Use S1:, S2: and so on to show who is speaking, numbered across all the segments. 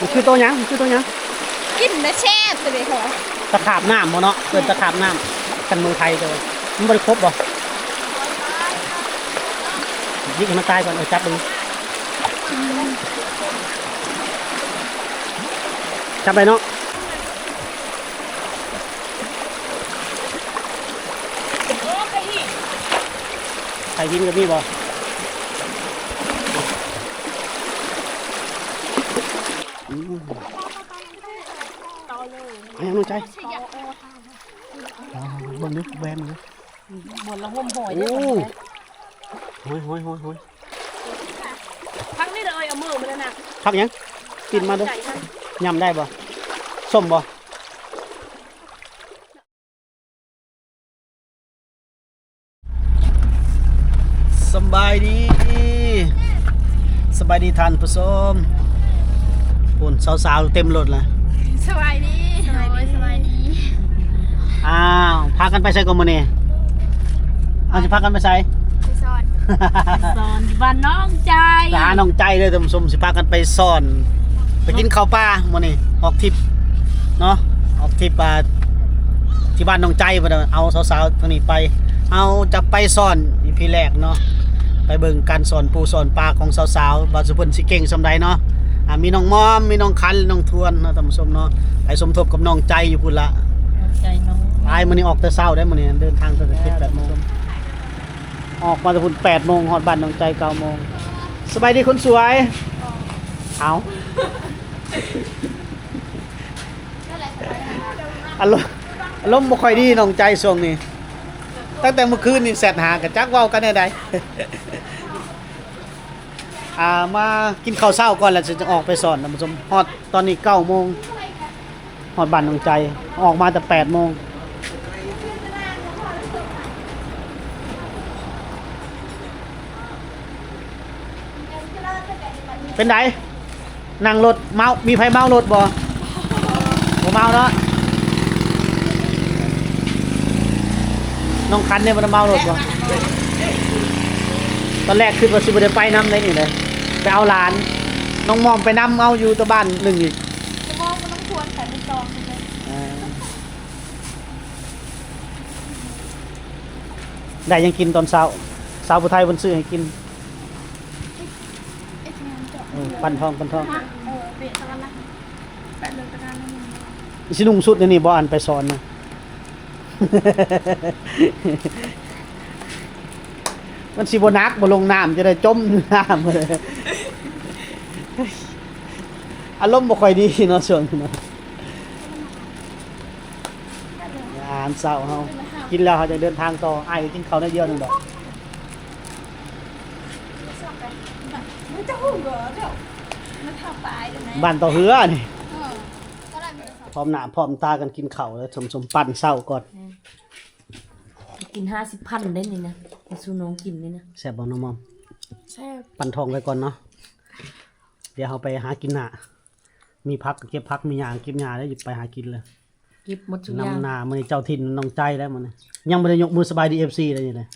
S1: มันคือตัวหยังมันคือตัวหยัง
S2: กินนะแช่บเลยเหรอ
S1: ตะขาบน้ำบ่เนาะเกินตะขาบน้ำกันเมืองไทยเลยมันบริครบบ่ยิงให้มันตายก่อนเอาจับดูจับไปเนาะ
S2: โอ้ไปอีก
S1: ใส่หินกับมีบ่อืม
S2: ต่อเลย
S1: เอายังน้องใจเอาเบิ่งดูแบนดู
S2: บนละห่มหอย
S1: โอ้
S2: ด้วย
S1: หอยหอยหอยหอย
S2: พักนี่เลยเอามือมาแล้วนะ
S1: พักยังกินมาดู
S2: ใจท่าน
S1: ยำได้บ่ส้มบ่สบายดีสบายดีท่านผู้ชมปุ่นสาวๆเต็มรถเลย
S2: สบายดีสบายดีสบายดี
S1: อ้าวพากันไปใส่กอนมือนี่เอาจะพากันไปใส่
S2: ไปสอนสอนบ้านน้องใจ
S1: ไปหาน้องใจเลยท่านผู้ชมสิพากันไปซ่อน ไปกินข้าวปลามื้อนี้ออกทริปเนาะออกทริปอ่าที่บ้านน้องใจบ่ได้เอาสาวๆทางนี้ไป เอาจะไปซ่อนอีพีแรกเนาะไปเบิ่งการสอนปูสอนปลาของสาวๆบาสุเพิ่นสิเก่งสำใดเนาะอ่ามีน้องมอมมีน้องคันน้องทวนเนาะท่านผู้ชมเนาะไปสมทบกับน้องใจอยู่พุ่นละ
S2: ใจน้อง
S1: ไปมื้อนี้ออกแต่เช้าได้มื้อนี้เดินทางตั้งแต่7 8โมงออกมาแต่พุ่น8โมงฮอดบ้านน้องใจ9โมงสบายดีคนสวยเอาอารมณ์อารมณ์บ่ค่อยดีน้องใจช่วงนี้ตั้งแต่เมื่อคืนนี่แสดหากับจักเว้ากันได้ใดอ่ามากินข้าวเช้าก่อนแล้วจะออกไปสอนท่านผู้ชมฮอดตอนนี้9โมงฮอดบ้านน้องใจออกมาแต่8โมง เป็นไดนั่งรถเมา มีไผเมารถบ่บ่เมาเนาะน้องคันเนี่ยมันเมารถบ่ตอนแรกคือว่าสิบ่ได้ไปนำได้นี่เลยไปเอาหลาน น้องมอมไปนำเอาอยู่ตัวบ้านหนึ่งอีก
S2: จะมองมันต้องชวนแต่ไม่จองเลย
S1: อ่าได้ยังกินตอนเช้าสาวผู้ไทยบนซื้อให้กินเออ ปันทองปันทอง
S2: เออเปลี่ยนตะวันละแปดเดือนตะการนั่น
S1: สินุ่งสุดนี่นี่บ่อันไปสอนนะ มันสิบ่นักบ่ลงน้ำจะได้จมน้ำเลยอารมณ์บ่ค่อยดีเนาะช่วงนี้เนาะอาหารเช้าเฮากินแล้วเขาจะเดินทางต่ออ้ายก็กินข้าวได้เดียวหนึงดอก
S2: มันจะหุ่นเหรอเดี๋ยว
S1: บ้านต่อเหือนี่
S2: เออก็ได้มันจะสอน
S1: พร้อมหน้าพร้อมตากันกินข้าวแล้วสมๆปั่นเช้าก่อน
S3: กินห้าสิบพันได้นี่นะมาสู้น้องกินนี่นะ
S1: แซ่บบ่น้องมอม
S2: แซ่บ
S1: ปั่นทองไว้ก่อนเนาะเดี๋ยวเราไปหากินหน้ามีพักก็เก็บพักมีหยางเก็บหยาแล้วหยิบไปหากินเลย
S3: กิบหมดทุกอย่าง
S1: นำหน้ามือเจ้าถิ่นน้องใจแล้วมันยังไม่ได้ยกมือสบายดีเอฟซีเลยนี่เลย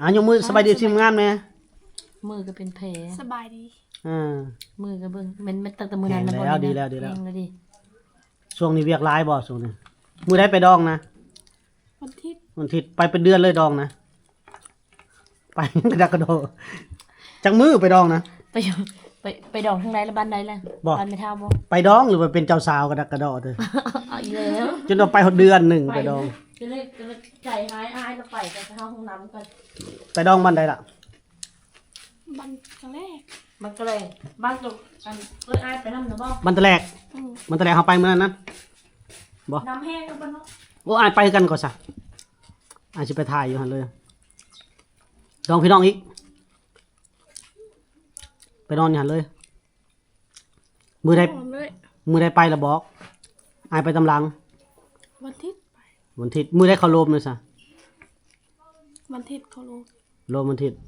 S1: อะยกมือสบายดีเอฟซีงานไหม
S3: มือก็เป็นแผล
S2: สบายดี
S1: อ่า
S3: มือก็เบิ่งมันมันตั้งแต่มือนั้นนะ
S1: แห้ง
S3: บ่
S1: แล้ว
S3: นี่นะ
S1: ดีแล้วดีแล้ว
S3: ห้งแล้วดิ
S1: ช่วงนี้เวียกร้ายบ่ช่วงนี้มือได้ไปดองนะ
S2: วันที่
S1: วันอาทิตย์ไปเป็นเดือนเลยดองนะ ไปกระดักกระโดดจังมือไปดองนะ
S3: ไปอยู่ไปไปดองทางไหนละบ้านใดล่ะ
S1: บ่
S3: บ้านไม่เท่าบ่
S1: ไปดองหรือไปเป็นเจ้าสาวกระดักกระโดดเลย
S3: เอาอีกแล้ว
S1: จนเราไปหดเดือนหนึ่งไปดอง
S3: ก็เลยก็เลยใจหายอายแล้วไปไปเข้าห้องน้ำกัน
S1: ไปดองมันได้ละ
S2: บันครั้งแรก
S3: มันก็เลยบ้านตกอันเอ้ยอายไปนำนะบ่
S1: มันตะแลก
S2: อืม
S1: มันตะแลกเขาไปเมื่อนั้นนะ
S3: น้ำแห้งแล้วบ่เนาะ
S1: โอ้อายไปกันก่อนซะอายจะไปถ่ายอยู่หันเลยดองพี่น้องอีก ไปนอนอยู่หันเลย มือได้
S2: หอมเลย
S1: มือได้ไปและบอกอายไปตำลัง
S2: วันที่
S1: วันอาทิตย์มือได้เขาโลมเลยซะ
S2: วันที่เขารู้
S1: โลมวันอาทิตย์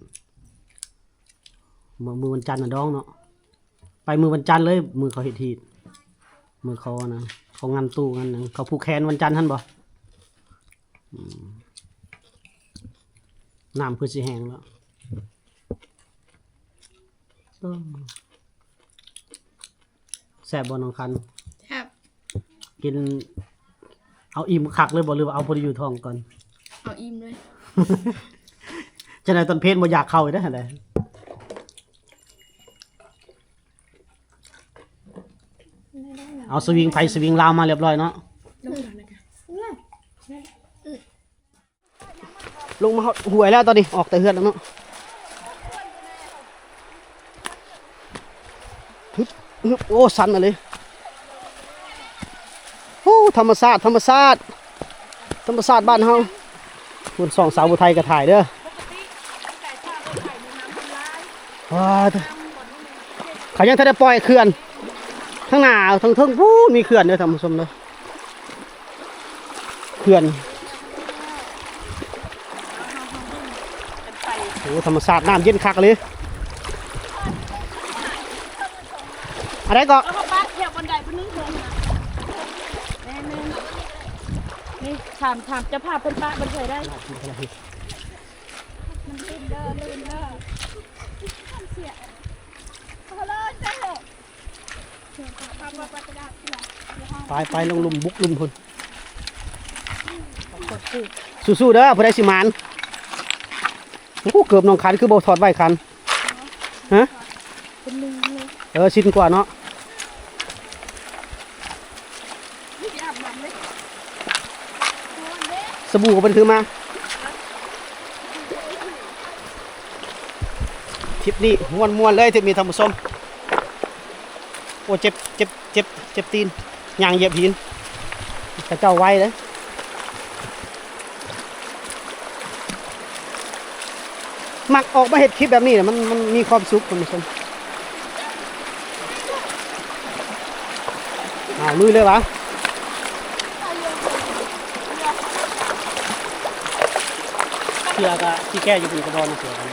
S1: มือมือวันจันทร์น่ะดองเนาะไปมือวันจันทร์เลย มือเขาเห็ดทีดมือเขานะเขางานตู้งานหนึงเขาผูกแขนวันจันทร์ท่านบ่อืมน้ำคือสิแห้งแล้วเออแซ่บบ่น้องคัน
S2: ครับ
S1: กิน เอาอิ่มคักเลยบ่หรือว่าเอาพอดีอยู่ท้องก่อน
S2: เอาอิ่มด้วย
S1: จังได๋ตอนเพลนบ่อยากเข้าอีกได้อหั่นแหละ เอาสวิงไผสวิงลาวมาเรียบร้อยเนาะ
S2: ลงมาเลยค่ะ
S1: ลงมาหวยแล้วตอนนี้ออกแต่เฮือนแล้วเนาะฮึบฮึบโอ้สันมาเลยโอ้ธรรมศาสตร์ธรรมศาสตร์ธรรมศาสตร์บ้านเฮาคุณสองสาวบุไทยก็ถ่ายเด้อว้าวเขายังถ้าได้ปล่อยเขื่อน ข้างหน้าทั้งเทิงพูนมีเขื่อนเด้อท่านผู้ชมเด้อเขื่อนโอ้ธรรมศาตร์น้ำเย็นคักเลยอะไรก็
S2: เอาเข้าบ้านเดี๋ยวบันไดไปนึ่งลงนะแม่นึงนี่ถามถามจะพาพเป็นป้าบันเคยได้มันลื่นเด้อลื่นเด้อเสียเอาเลยเจ้าเสียปลาปลาปลากระดาษที่ ไป
S1: ไปลงลุมบุกลุมพุ่นสู้ๆเด้อพอได้สิมานโอ้เกือบน้องคันคือบ่ถอดไว้คันฮะ
S2: เอ
S1: อชินกว่าเนาะสบู่ก็เป็นถือมาทริปนี้ม่วนๆเลยทริปนี้ท่านผู้ชม โอ้เจ็บเจ็บเจ็บเจ็บตีนยางเหยียบหินกระเจ้าไว้เลยมักออกมาเห็ดคลิปแบบนี้เนี่ยมันมันมีความสุขคุณผู้ชมอ้าวลุยเลยวะเสือกะที่แก้อยู่บนกระดอนเสือกัน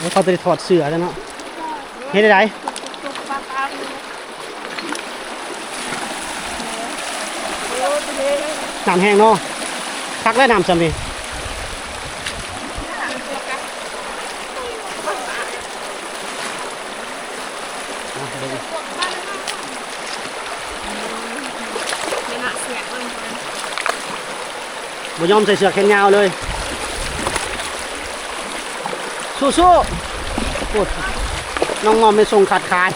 S1: แล้วเขาจะได้ถอดเสือแล้วเนาะ เห็นได้ไหน
S2: จุกปลาปลาเลยโอ้ยเด้
S1: น้ำแห้งเนาะคักและน้ำจำนี่อะเบิ่ง
S2: ไม่น่าเสียมัน
S1: บ่ยอมใส่เสื้อแขนยาวเลย สู้ๆพูด น้องงอมไม่ส่งขาดคาย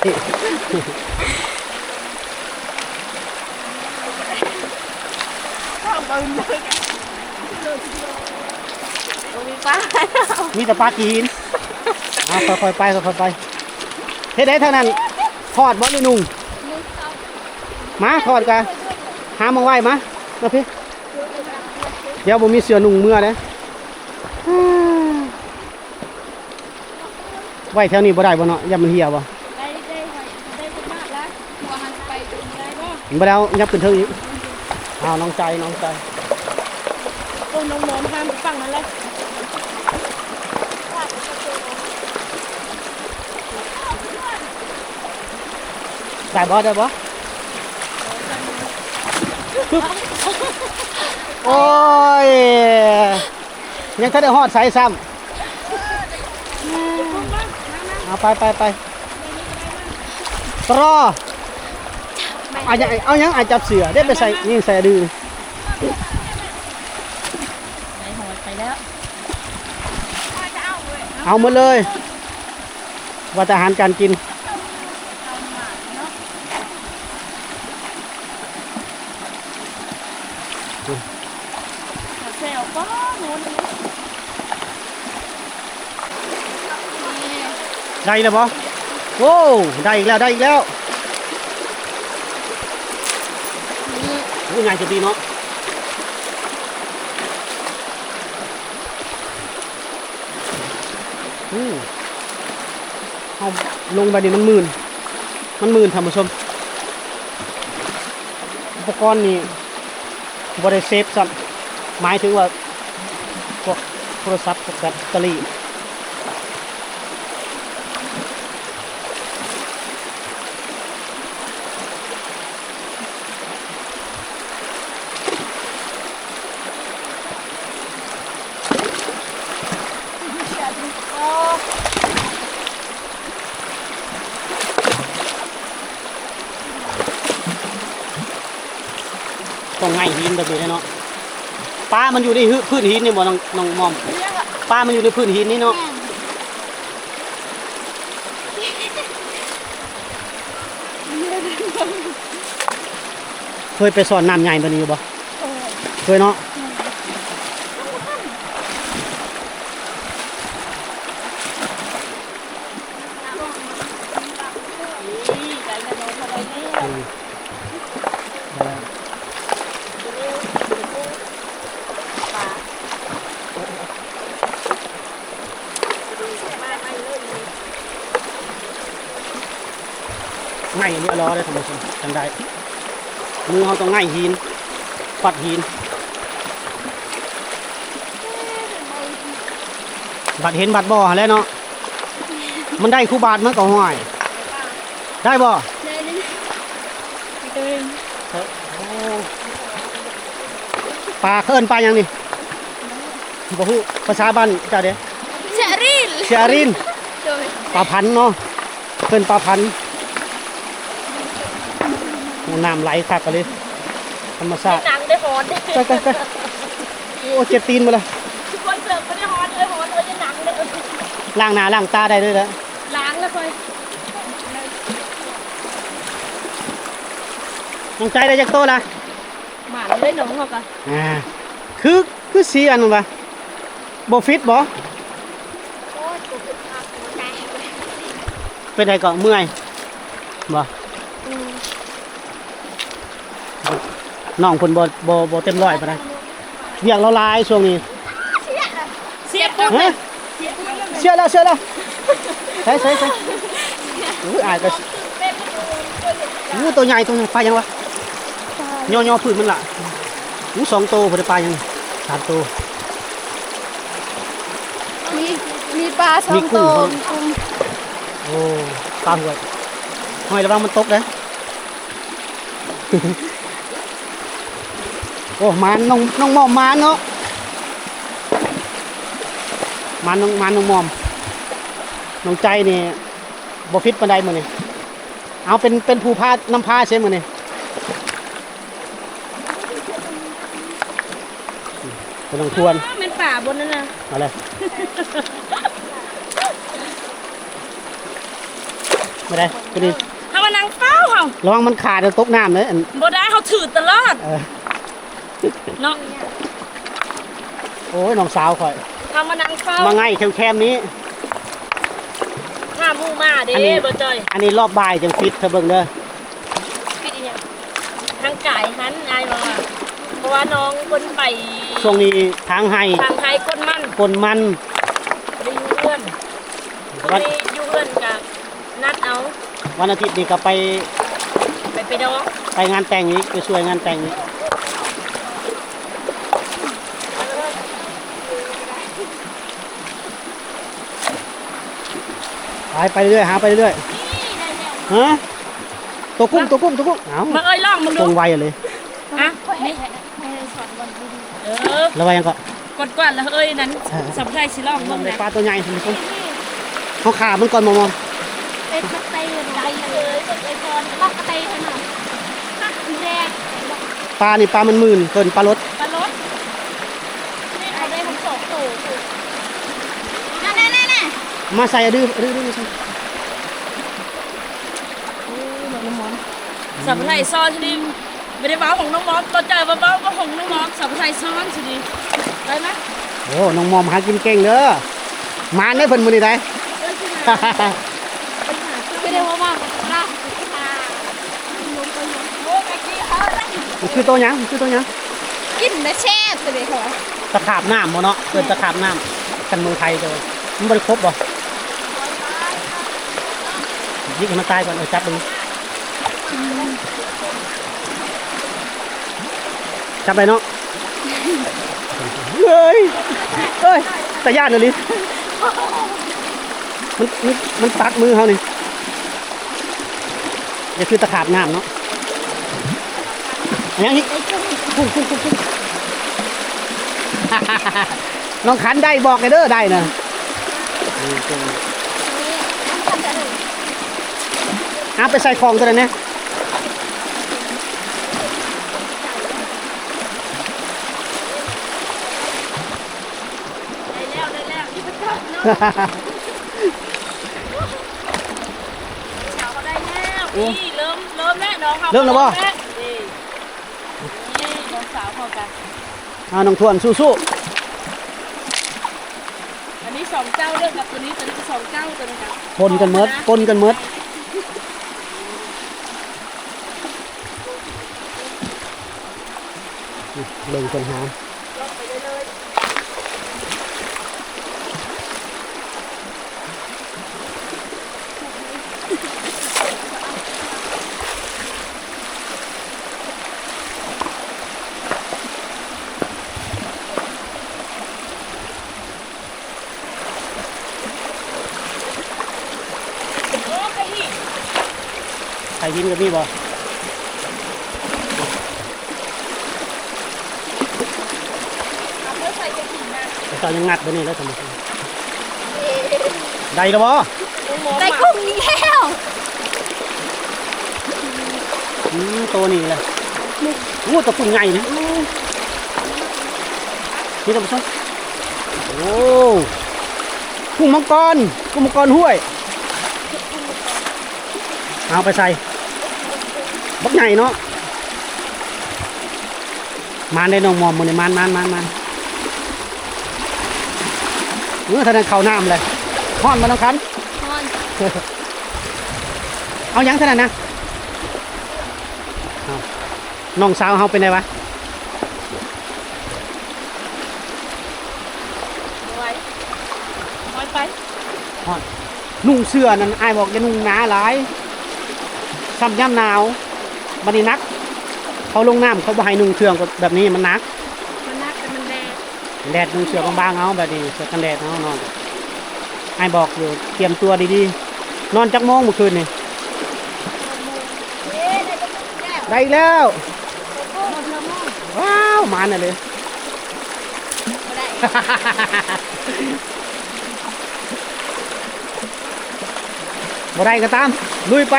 S2: ข้าวบึนเลยมีปลา
S1: มีแต่ปลากีหินเอาค่อยๆไปค่อยๆไปเฮ็ดได้เท่านั้นทอดบ่หรือนุ่งมาทอดกันหามาไว้มามาพี่เดี๋ยวบ่มีเสื้อนุ่งเมื่อเด้ อืม ไว้แถวนี้บ่ได้บ่เนาะย่ามันเหี่ยวบ่
S2: ได้ได้ได้จะมากแล้วหัวหันไปได้บ่
S1: บ่ได้เอายับขึ้นเทิงอีกอ้าวน้องใจน้องใจ
S2: โอ้น้องนอนห้ามฟังนั่นเลย
S1: ได้บ่ได้บ่โอ้ยยังถ้าได้ฮอดใส่ซ้ำเอา ไปไปไปตรอเอายังเอายังอาจจับเสือได้ไปใส่นี่ใส่ดื้อ
S3: ไปหอยไปแล้ว
S1: เอาหมดเลยว่าแต่อาหารการกิน
S2: เซลก็โน้น
S1: ได้แล้วบ่โอ้ได้อีกแล้วได้อีกแล้วโอ้ยงานจะดีเนาะอืมเอาลงไปนี่มันหมื่น มันหมื่นท่านผู้ชม อุปกรณ์นี่บริเซฟซ้ำหมายถึงว่าพวกโทรศัพท์พวกแบตเตอรี่ ต้องไงหินแบบนี้เนาะปลา มันอยู่ในพื้นหินนี่บ่น้องน้องมอมปลา มันอยู่ในพื้นหินนี่เนาะเคยไปสอนน้ำใหญ่แบบนี้บ่เคยเนาะ ง่ายเรียบร้อยเลยท่านผู้ชมจังได้มือเขาต้องง่ายหินปัดหินบัดเห็นบัดบ่อแล้วเนาะมันได้คู่บาทมันก็ห้อย ได้บ่
S2: เลยนี่เดิน
S1: ปลาเคินปลายังนี่บ่ฮู้ภาษาบ้านเจ้าเด้
S2: เชอรี่
S1: เชียริน
S2: โดย
S1: ปลาพันธุ์เนาะเคินปลาพันธุ์โอ้ น้ำไหลคักกันเลยธรรมชาติ
S3: หนังได้หอนได้
S1: ไปไปไปโอ้เจ็บตีนมาเลย
S3: ทุกคนเสิร์ฟไม่ได้หอนเลยหอนเลยจะหนังเลย
S1: ล้างหน้าล้างตาได้ด้วยแล้ว
S3: ล้างแล้วค่อย
S1: น้องใจได้จากโตละ
S3: หมันเลยน้องเขาก็
S1: อ่าคือคือสีอันนั้นปะบ่ฟิตบ่
S2: โอ้ยกูเป็นภาพหัวใจ
S1: เป็นไรก็เมื่อยบ่
S2: อืม
S1: น้องคนบ่บ่บ่เต็มร้อยปานใดเรียกเราหลายช่วงนี้
S3: เสียปุ๊บ
S1: ฮะเชื่อแล้วเชื่อแล้วใส่ใส่ใส่อุ้ยอายก็อู้ตัวใหญ่ตัวใหญ่ปลายังวะย่อย่อพื้นมันล่ะอู้สองตัวบ่ได้ปลายังสามตัว
S2: มีมีปลาสอ
S1: มี
S2: ง
S1: กุ้
S2: ตั
S1: ง
S2: ว
S1: ครับ
S2: มีกุ้ง
S1: โอ้ปลาหัวหอยระวังมันตกนะโอ้มันน้องน้องหมอมมันเนาะมันน้องมันน้องหมอมน้องใจนี่บ่ฟิตปานใดมื้อนี้เอาเป็นเป็นผู้พาน้ำพาใช่มื้อนี้บ่ต้องทวน
S3: เป็นป่าบนนั้นนะ
S1: เอาเลยไม่ได้ตัวนี้
S3: ถ้ามานั่งเฝ้าเขา
S1: ระวังมันขาดจะตกน้ำเลยอัน
S3: บ่ได้เขาถือตลอด
S1: เออ
S3: เนาะ
S1: โอ้ยน้องสาวข่อย
S3: ถ้ามานั่งเฝ้า
S1: มาไงแคมๆนี้
S3: ห้ามูมาเด้
S1: อันนี้
S3: บ่จอย
S1: อันนี้รอบบ่ายจังฟิตเธอเบิ่งเด้อ
S3: ปิดอีกอย่างทางไก่หันอายมาว่าเพราะว่าน้องคนไป
S1: ช่วงนี้ทางให้
S3: ทางไทยคนมัน
S1: คนมัน
S3: ไปอยู่เพื่อนคน
S1: วัน
S3: นี้อยู่เพื่อนกับนัดเอา
S1: วันอาทิตย์นี่ก็ไป
S3: ไปไปดอง
S1: ไปงานแต่งนี้ไปช่วยงานแต่งนี้ ไปไปเรื่อยหาไปเรื่อยฮะตัวกุ้งตัวกุ้งตัวกุ้งเอา
S3: มาเอ้ยลองมึง
S1: ต
S3: ดู
S1: รงไวเลย
S3: อะ
S2: ให้
S3: นี่
S2: ให้ให้สอนบอลดี
S3: เออ
S1: แล้วไว้ยังก็
S3: กดกวาดแล้วเอ้ยนั้นสำชัยสิลอง
S1: ม
S3: มึ
S1: อง
S3: ง
S1: ใน
S3: นะ
S1: ปลาตัวใหญ่คุณผู้ชม
S2: ๆ
S1: เขาขามันก่อนมองมอง
S2: เป็นกระเตยใจเลยกระเตยก่อนลอกกระเตยขนาดหักแรง
S1: ปลานี่ปลามันหมื่นเกินปลารส
S3: ปลารถนี่เอาได้ทั้งสองตัว
S2: นั่นนั่นนั่นน่ะ
S1: มาใส่อะดื้อดื้อดื้อมาใส่
S3: สำชัยซ้อนชนิดไม่ได้เบ้าของน้องมอสตัวใจว่าเบ้าก็ของน้องมอสสำชัยซ้อนชนิดได้ไหม
S1: โอ้น้องมอมหากินเก่งเด้อมาได้เพิ่นมื้อนี้ได้
S2: ไม่ได้ว่าว่าลากตาลงไปลงโอ้ยกี้เออ
S1: มันคือตัวหยังมันคือตัวหยัง
S2: กินนะแช่เลยค่ะ
S1: ตะขาบน้ำบ่เนาะเกินตะขาบน้ำกันเมืองไทยเด้อมันบ่ได้ครบบ่ ยิงให้มันตายก่อนเอาจับดูจับได้เนาะเฮ้ยเฮ้ยตะย่านเลยลิมันมันมันตัดมือเขานี่นี่คือตะขาบน้ำเนาะอันนี้กุ้งกุ้งกุ้งกุ้งน้องขันได้บอกเลยเด้อได้นะ เอาไปใส่ของตัวนี้ได้
S3: แล้วได้แล้วนี่เริ่มเริ่มแล้น้องเขา
S1: เริ่มแล้วบ่
S3: นี่น้องสาวพอกัน
S1: เอาน้องทวนสู้ๆ
S3: อันนี้สองเจ้าเรื่องกับตัวนี้ตัวนี้สองเจ้าตัวนี้ครับ
S1: ปนกันเมิดปนกันเมิด เล่งคนหา
S3: โอ้ไปอีก
S1: ใครยินกับนี่บ่
S3: เอาเพื่อใส่กระถิ่นนะ
S1: เจ้ายังงัดไปนี่แล้วทำไมได้แล้วบ่
S3: น้อ
S2: ได้
S3: อะ
S2: กุ้งนี้แล้ว
S1: อืมตัวนี้เลยโอ้ตัวกุ้งใหญ่นะนี่ท่านผู้ชมโอ้กุ้งมังกรกุ้งมังกรห้วย เอาไปใส่บักใหญ่เนาะมานได้น้องมอมมันนี่มานมานมานมาน เมื่อท่านนเข้าน้ำเลยห้อนมาน้องคัน
S2: นอน
S1: เอายังเท่านั้นนะเอาน้องสาวเฮาเป็นไงวะ
S3: ไว้ไว้ไป
S1: นุ่งเสื้อนั่นอายบอกอย่านุ่งหนาหลายซ้ำย่ำหนาวบันนี้นัก เขาลงน้ำเขาบ่ให้นุ่งเครื่องแบบนี้ มันนัก
S2: แต่มันแดด
S1: แดดนุ่งเสื้อบางๆเอาแบบนี้เสื้อกันแดดเอานอนไอ้บอกอยู่เตรียมตัวดีๆ นอนจักโมงเมื่อคืนนี่
S2: เอ๊ะได้แล้ว
S1: ได้แล้ว
S2: โอ้เธอมอง
S1: ว้าวมาน่ะเลย
S2: บ่ได้
S1: ก็ตามลุยไป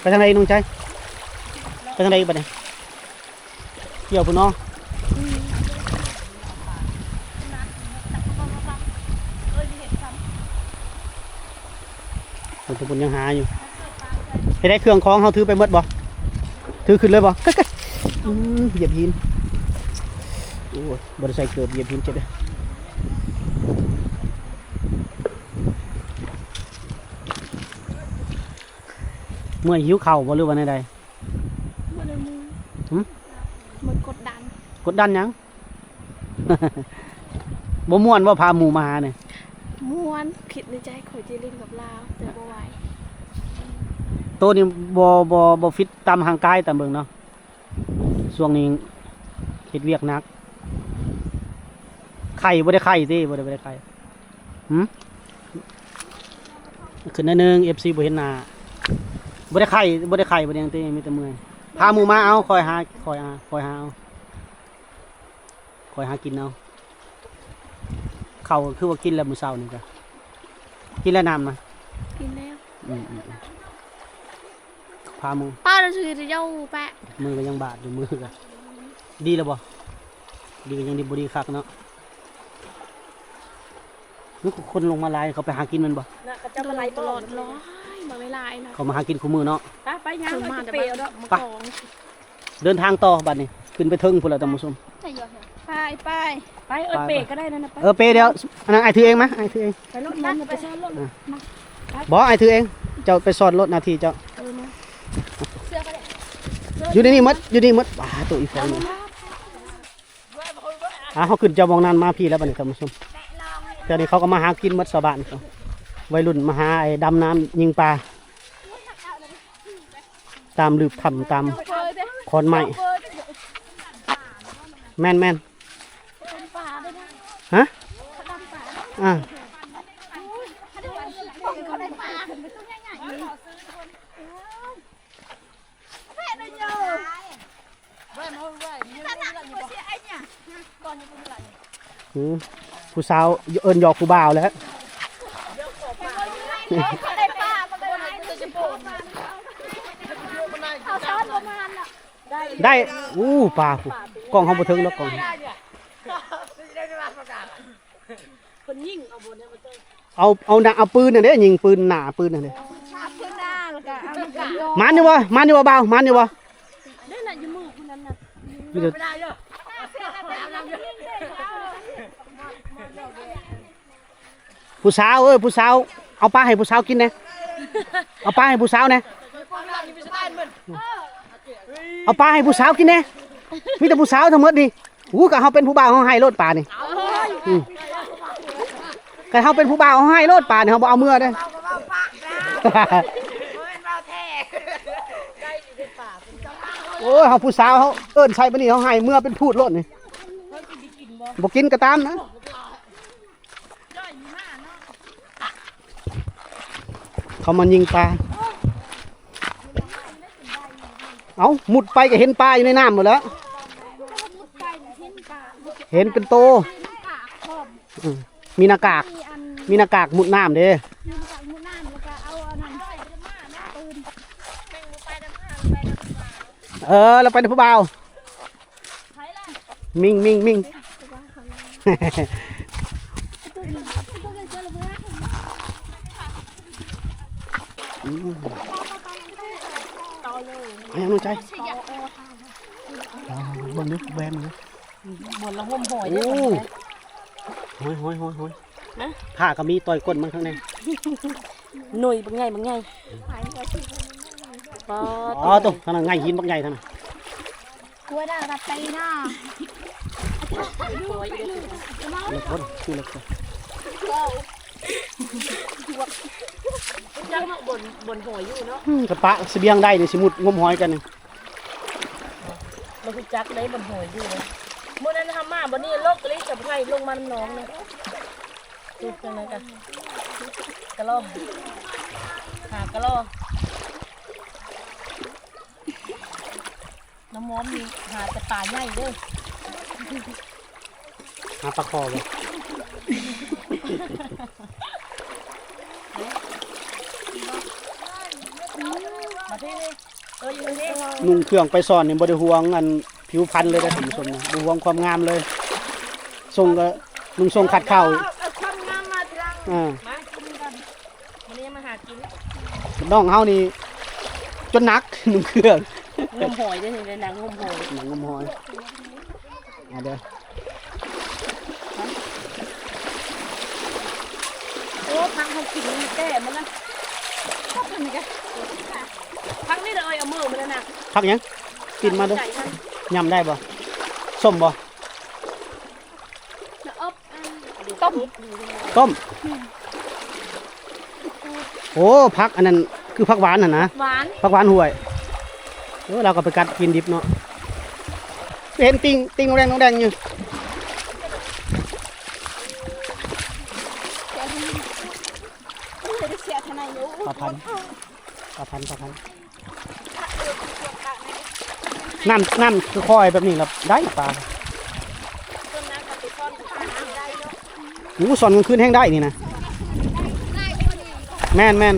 S1: ไปทางไหนนุ่งใจไปทางไหนบัดนี้เเกี่ยวพุ่นเน้องมันจะพุ่นยังหาอยู่ให้ได้เครื่องของเขาถือไปหมดบ่ถือขึ้นเลยบ่ใกล้ๆอืมเหยียบหินโอ้ยบริใส่เกือบเหยียบหินเจ็บเลยเมื่อยหิวเข่าบ่หรือว่าในใด
S2: มันเลยมือ
S1: หืม
S2: มัน กดดัน
S1: กดดันหยัง บ่ม่วนว่าพาหมู่มาหาเนี่ย
S2: ม้วนคิดในใจข่อยจะเล่นกับลาวแต่บ่ไหว
S1: โตวนี้บ่บ่บ่ฟิตตามห่างกายตามเบิ่งเนาะช่วงนี้เฮ็ดเวียกหนัก ไข่บ่ได้ไข่ติบ่ได้บ่ได้ไข่หืมขึ้นหนิดนึง FC บ่เห็นหน้าบ่ได้ไข่บ่ได้ไข่บ่ได้หยังติมีแต่เมื่อยพาหมู่มาเอาคอยหาคอยหาคอยหาเอา คอยหากินเอาข้าวก็คือว่ากินแล้วมื้อเช้านี่ก็กินแล้วน้ำนะ
S2: กินแล้ว
S1: อืมอืมอืมพามือ
S2: ป้าเราซื้อจะเย้าแปะ
S1: มือก็ยังบาดอยู่มือก็ดีแล้วบ่ดีก็ยังดีบ่ดีคักเนาะนี่คนลงมาลายเขาไปหากินมันบ่
S3: น่ะเขา
S2: ต
S3: จะมา
S2: ล
S3: ไล่
S2: อดต
S3: ต
S2: ล
S3: ล
S2: อ
S3: อ
S2: ด
S3: ด
S2: ร้อยมาไม่ลายนะ
S1: เขามาหากินคู่มือเนาะ
S3: ไปไปย่าง
S2: ส่ง
S3: ไป
S2: มา
S3: จะ
S2: แต่
S3: เป
S2: บ้าน
S3: รี้ยวดอกมะ
S1: ไป
S3: กอง
S1: เดินทางต่อบัดนี้ ขึ้นไปเทิงพุ่นแล้วท่านผู้ชม
S2: ใช่ยอ ไปไป
S3: ไปเออเปรย์ก็ได้นั่นนะไป
S1: เออเปเดี๋ยวอันนั้นไอ้ถือเองมะไอ้ถือเอง
S3: ไปรถนั้นไปซ่อนรถ
S1: บ่ไอ้ถือเองเจ้าไปสอนรถนาทีเจ้า
S3: เออมา
S2: เสื้อก็ได้
S1: อยู่ในนี่หมดอยู่นี่หมดว้าตัวอีฟองนี่อะเขาขึ้นเจ้ามองนานมาพี่แล้วบัดนี้ท่านผู้ชมเดี๋ยวนี้เขาก็มาหากินหมดชาวบ้านเขาวัยรุ่นมาหาไอ้ดำน้ำยิงปลาตามลืบทำตาม
S2: เปิดเด้
S1: ขอนไม้
S2: เปิด
S1: แม่นแม่น
S2: เป็นป่าได้นะ
S1: ฮะอ่า
S2: อะแม่มาไว้ขนาดกูเสียไอ้เนี่ยก่อนจะเป็นอะไร
S1: อืมผู้สาวเอิญหยอกผู้บ่าวแล้ว
S2: ได้ป่ามันเป็นอะไรตัวจะโป่งเขาซ้อนประมาณน่ะ
S1: ได้อู้ปลาผู้กล้องเขาบ่ถึงแล้วกล้อง
S2: เค
S3: นยิ่งเอาบนเนี่ยมาเจอ
S1: เอาเอาหน้าเอาปืนน่ะเด้ยิงปืนหน้าปืนน่ะเด้
S2: ชาขึ้นหน้าแล้วก็เอามันกันโยน
S1: มันอยู่บ่มันอยู่บ่เบามันอยู่บ่
S3: ได้น่ะอยู่มือคนนั้นน่ะ
S1: มีแต่
S3: ไม่ได้เด้อ
S1: ผู้สาวเอ้ยผู้สาวเอาปลาให้ผู้สาวกินแหน่เอาปลาให้ผู้สาวแหน่เอาปลาให้ผู้สาวกินแหน่มีแต่ผู้สาวทั้งหมดนี่อู้ก็เฮาเป็นผู้บ่าวเฮาให้โลดปลานี่ อืมก็เฮาเป็นผู้บ่าวเฮาให้โลดปลานี่เฮาบ่เอาเมื่อเด้อโอ้ยเฮาผู้สาวเฮาเอิ้นใส่ปานนี้เฮาให้เมื่อเป็นพูดโลดนี่บ่กินก็ตามนะเขามันยิงปลาเอามุดไปก็เห็นปลาอยู่ในน้ำหมดแล้ว
S2: ไปเห็นกา
S1: เห็นเป็นโต
S2: กาขอบ
S1: อืม มีหน้ากาก
S2: มีอัน
S1: มีหน้ากากมุดน้ำเด้
S2: มีจากมุน้ำแล้วก็เอาอันนั้นด้วยมาแม่ปืน
S1: เออเราไปในผู้บ่าวมิงมิงมิงอืมเอาอย่างนู้นใจเอาเบิ่งดิแบนดิ
S3: บนละห่มหอย
S1: โอ้
S3: เด้อ
S1: โหอยหอยหอยหอย
S3: นะ
S1: ผ้าก็มีต่อยก้นมันข้างใน
S3: หน่วยบางไงบางไงปอ
S1: อ๋อตัวขนาดง่ายหินบักใหญ่เท่านั้น
S2: กลัวได้รับไปหน้า
S3: หอยเด้อ
S1: เล็กคนชื่อเล็กคน
S3: จักเนาะบนบนหอยอยู่เนาะ
S1: อืมกระปะเสบียงได้นี่สิมุดงมหอยกันนี่
S3: มันคือจักได้บนหอยอยู่เลยเมื่อนั้นทำมาบนนี้โลกกะลิกับไงลงมาน้องนะดูจังเลยกันกะล่อหากะล่อน้ำมอมมีหาแต่ป่าใหญ่เด้อ
S1: หาปลาคอเลย
S3: มาที่นี่เอออยู่นี่
S1: นุ่งเครื่องไปซ่อนนี่บ่ได้ห่วงอัน ผิวพรรณเลยนะท่านผู้ชมนะบ่ห่วงความงามเลยทรงก็นุ่งทรงขัดเข่า
S2: เอาความงามมาทีหลัง
S1: อ่า
S3: มากินกันวันนี้มาหากิน
S1: น้องเฮานี่จนหนักนุ่งเครื่อง
S3: งมหอยได้ถึงในหนังงมหอย
S1: หนังงมหอยเอาเด้อ
S3: โอ้พังเขากินมันแก่มันนะชอบเป็นไงพังนี่เลยเอามือมันนะ
S1: พักหยังกินมาเด้อ
S3: ใจมัน
S1: ยำได้บ่ส้มบ่
S2: จะอบอัน
S3: ต้ม
S1: ต้ม โอ้พักอันนั้นคือพักหวานน่ะนะ
S3: หวาน
S1: ผักหวานห่วยเออเราก็ไปกัดกินดิบเนาะเห็นติงติงแรงน้องแดงอยู่
S2: เสียที่ไม่ได้เสียทนายอยู่
S1: ปลาพันปลาพันปลาพัน น้ำน้ำคือคอยแบบนี้ครับได้ปลา
S3: นน้ำกับติดต้นกับน้ำได้เนาะ
S1: หมูสอนกลางคืนแห้งได้นี่นะแม่นแม่น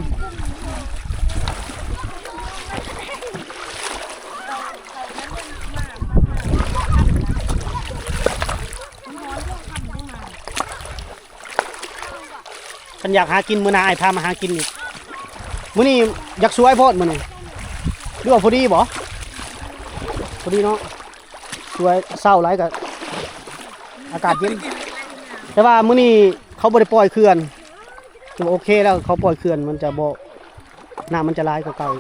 S1: ฉันอยากหากินมือนาไอ้พามาหากินอีกมื้อนี้อยากสวยโพดมื้อนี้หรือว่าพอดีบ่ พอดีเนาะสวยเศร้าไรกับอากาศเย็น แต่ว่ามื้อนี้เขาบ่ได้ปล่อยเขื่อนถือว่าโอเคแล้วเขาปล่อยเขื่อนมันจะบ่น้ำมันจะร้ายกว่าเก่า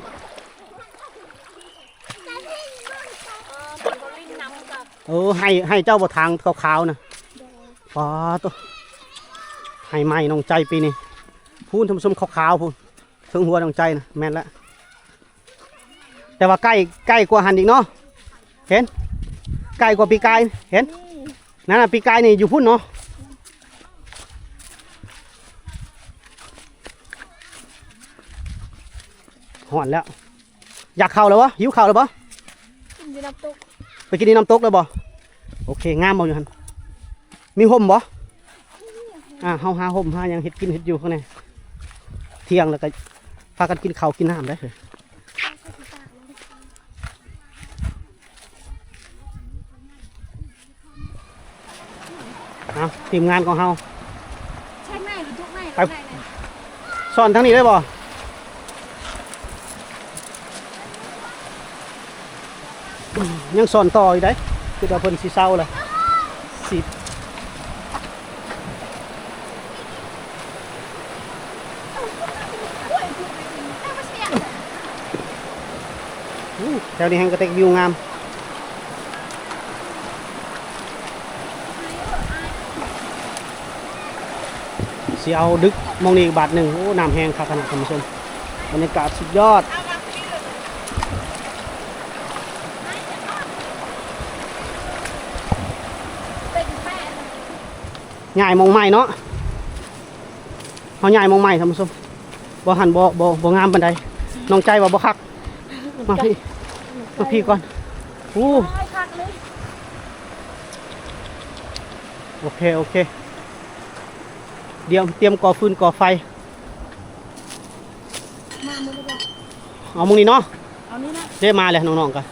S3: เอ
S1: อให้ให้เจ้าบ่ทางขาวๆนะป๋าตัวให้ใหม่น้องใจปีนี้พูนทำส้มขาวๆพูนถึงหัวน้องใจนะแม่นละแต่ว่าใกล้ใกล้กว่าหันอีกเนาะ เห็นใกล้กว่าปีกาย เห็น นั่นน่ะปีกายนี่อยู่พุ่นเนาะ หอนแล้ว อยากเข้าแล้ววะหิวเข้าแล้วปะ
S2: อยู่น้ำตก
S1: ไปกินที่น้ำตกเลยบ่โอเค งามบ่อยู่หันมีห่มบ่อ่าเฮาหาห่มหายังเฮ็ดกินเฮ็ดอยู่ข้างในเที่ยงแล้วก็พากันกินข้าวกินน้ำได้เลยเอา ทีมงานของเฮาไปซ่อนทั้งนี้ได้บ่อืมยังซ่อนต่ออีกได้คือว่าเพิ่นสิเศร้าเลยสิอู้แถวนี้แห่งกระเตกวิวงาม สิเอาดึกมองนี่บาทหนึ่งโอ้น้ำแห้งครับขนาดท่านผู้ชมบรรยากาศสุดยอดใหญ่มองใหม่เนาะเขาใหญ่มองใหม่ท่านผู้ชมบ่หันบ่บ่บ่งามปานใดน้องใจว่าบ่คัก มาพี่มาพี่ก่อนอู้
S3: โอ้
S1: โอเค โอเค เดี๋ยวเตรียมก่อฟืนก่อไฟ
S3: มามือเดียว
S1: เอามึงนี่เนาะ
S3: เอานี่นะ
S1: ได้มาเลยน้องๆกัน